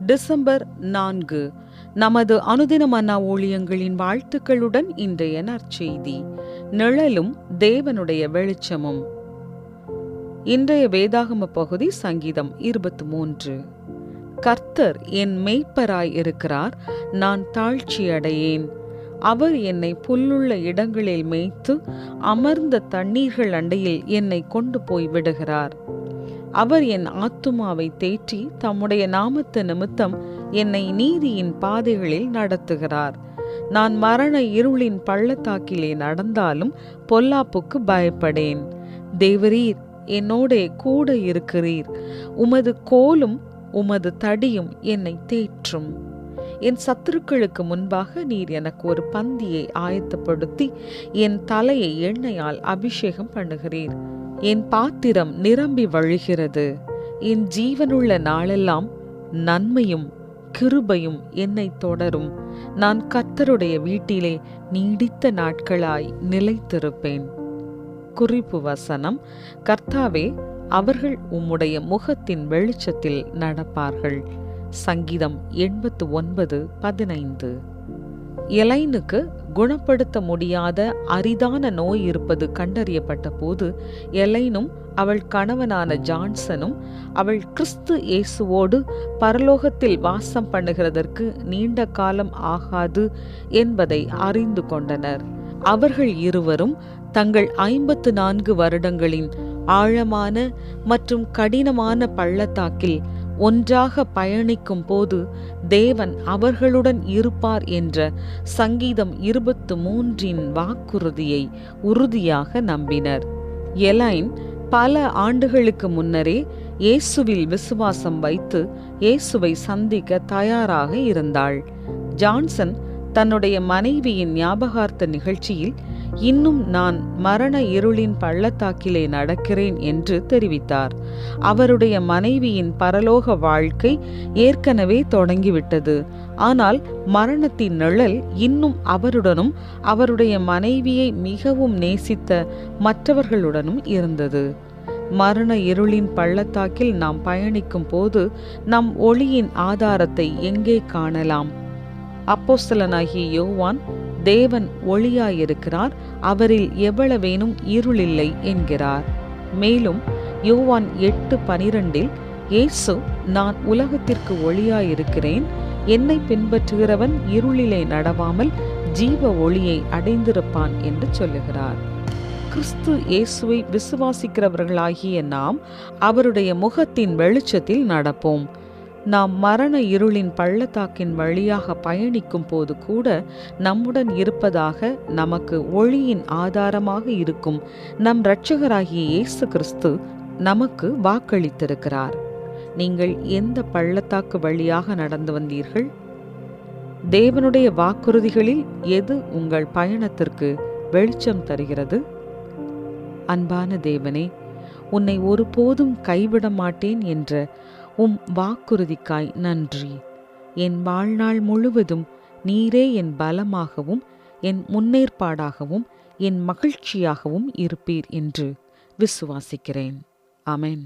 December நான்கு. நமது அனுதின மன்னா ஊழியங்களின் வாழ்த்துக்களுடன் இன்றைய நற்செய்தி. நிழலும் தேவனுடைய வெளிச்சமும். இன்றைய வேதாகம பகுதி சங்கீதம் இருபத்தி மூன்று. கர்த்தர் என் மெய்ப்பராய் இருக்கிறார் நான் தாழ்ச்சியடையேன். அவர் என்னை புல்லுள்ள இடங்களில் மேய்த்து அமர்ந்த தண்ணீர்கள் அண்டையில் என்னை கொண்டு போய் விடுகிறார். அவர் என் ஆத்துமாவை தேற்றி தம்முடைய நாமத்து நிமித்தம் என்னை நீதியின் பாதைகளில் நடத்துகிறார். நான் மரண இருளின் பள்ளத்தாக்கிலே நடந்தாலும் பொல்லாப்புக்கு பயப்படேன். தேவரீர் என்னோடே கூட இருக்கிறீர். உமது கோலும் உமது தடியும் என்னை தேற்றும். என் சத்துருக்களுக்கு முன்பாக நீர் எனக்கு ஒரு பந்தியை ஆயத்தப்படுத்தி என் தலையை எண்ணெயால் அபிஷேகம் பண்ணுகிறீர். என் பாத்திரம் நிரம்பி வழிகிறது. என் ஜீவனுள்ள நாளெல்லாம் நன்மையும் கிருபையும் என்னை தொடரும். நான் கர்த்தருடைய வீட்டிலே நீடித்த நாட்களாய் நிலைத்திருப்பேன். குறிப்பு வசனம் கர்த்தாவே அவர்கள் உம்முடைய முகத்தின் வெளிச்சத்தில் நடப்பார்கள். சங்கீதம் எண்பத்து ஒன்பது பதினைந்து. எலைனுக்கு குணப்படுத்த முடியாத அரிதான நோய் இருப்பது கண்டறியப்பட்ட போது எலைனும் அவள் கணவனான ஜான்சனும் அவள் கிறிஸ்து இயேசுவோடு பரலோகத்தில் வாசம் பண்ணுகிறதற்கு நீண்ட காலம் ஆகாது என்பதை அறிந்து கொண்டனர். அவர்கள் இருவரும் தங்கள் ஐம்பத்து நான்கு வருடங்களின் ஆழமான மற்றும் கடினமான பள்ளத்தாக்கில் ஒன்றாக பயணிக்கும் போது தேவன் அவர்களுடன் இருப்பார் என்ற சங்கீதம் இருபத்து மூன்றின் வாக்குறுதியை உறுதியாக நம்பினர். எலைன் பல ஆண்டுகளுக்கு முன்னரே இயேசுவில் விசுவாசம் வைத்து இயேசுவை சந்திக்க தயாராக இருந்தாள். ஜான்சன் தன்னுடைய மனைவியின் ஞாபகார்த்த நிகழ்ச்சியில் இன்னும் நான் மரண இருளின் பள்ளத்தாக்கிலே நடக்கிறேன் என்று தெரிவித்தார். அவருடைய மனைவியின் பரலோக வாழ்க்கை ஏற்கனவே தொடங்கிவிட்டது. ஆனால் மரணத்தின் நிழல் இன்னும் அவருடனும் அவருடைய மனைவியை மிகவும் நேசித்த மற்றவர்களுடனும் இருந்தது. மரண இருளின் பள்ளத்தாக்கில் நாம் பயணிக்கும் போது நம் ஒளியின் ஆதாரத்தை எங்கே காணலாம்? அப்போஸ்தலனாகிய யோவான் தேவன் ஒளியாயிருக்கிறார் அவரில் எவ்வளவேனும் இருளில்லை என்கிறார். மேலும் யோவான் எட்டு பனிரெண்டில் இயேசு நான் உலகத்திற்கு ஒளியாயிருக்கிறேன். என்னை பின்பற்றுகிறவன் இருளிலே நடவாமல் ஜீவ ஒளியை அடைந்திருப்பான் என்று சொல்லுகிறார். கிறிஸ்து இயேசுவை விசுவாசிக்கிறவர்களாகிய நாம் அவருடைய முகத்தின் வெளிச்சத்தில் நடப்போம். நாம் மரண இருளின் பள்ளத்தாக்கின் வழியாக பயணிக்கும் போது கூட நம்முடன் இருப்பதாக நமக்கு ஒளியின் ஆதாரமாக இருக்கும். நம் இரட்சகராகிய இயேசு கிறிஸ்து நமக்கு வாக்களித்திருக்கிறார். நீங்கள் எந்த பள்ளத்தாக்கு வழியாக நடந்து வந்தீர்கள்? தேவனுடைய வாக்குறுதிகளில் எது உங்கள் பயணத்திற்கு வெளிச்சம் தருகிறது? அன்பான தேவனே உன்னை ஒருபோதும் கைவிட மாட்டேன் என்ற உம் வாக்குறுதிக்காய் நன்றி. என் வாழ்நாள் முழுவதும் நீரே என் பலமாகவும் என் முன்னேற்பாடாகவும் என் மகிழ்ச்சியாகவும் இருப்பீர் என்று விசுவாசிக்கிறேன். அமேன்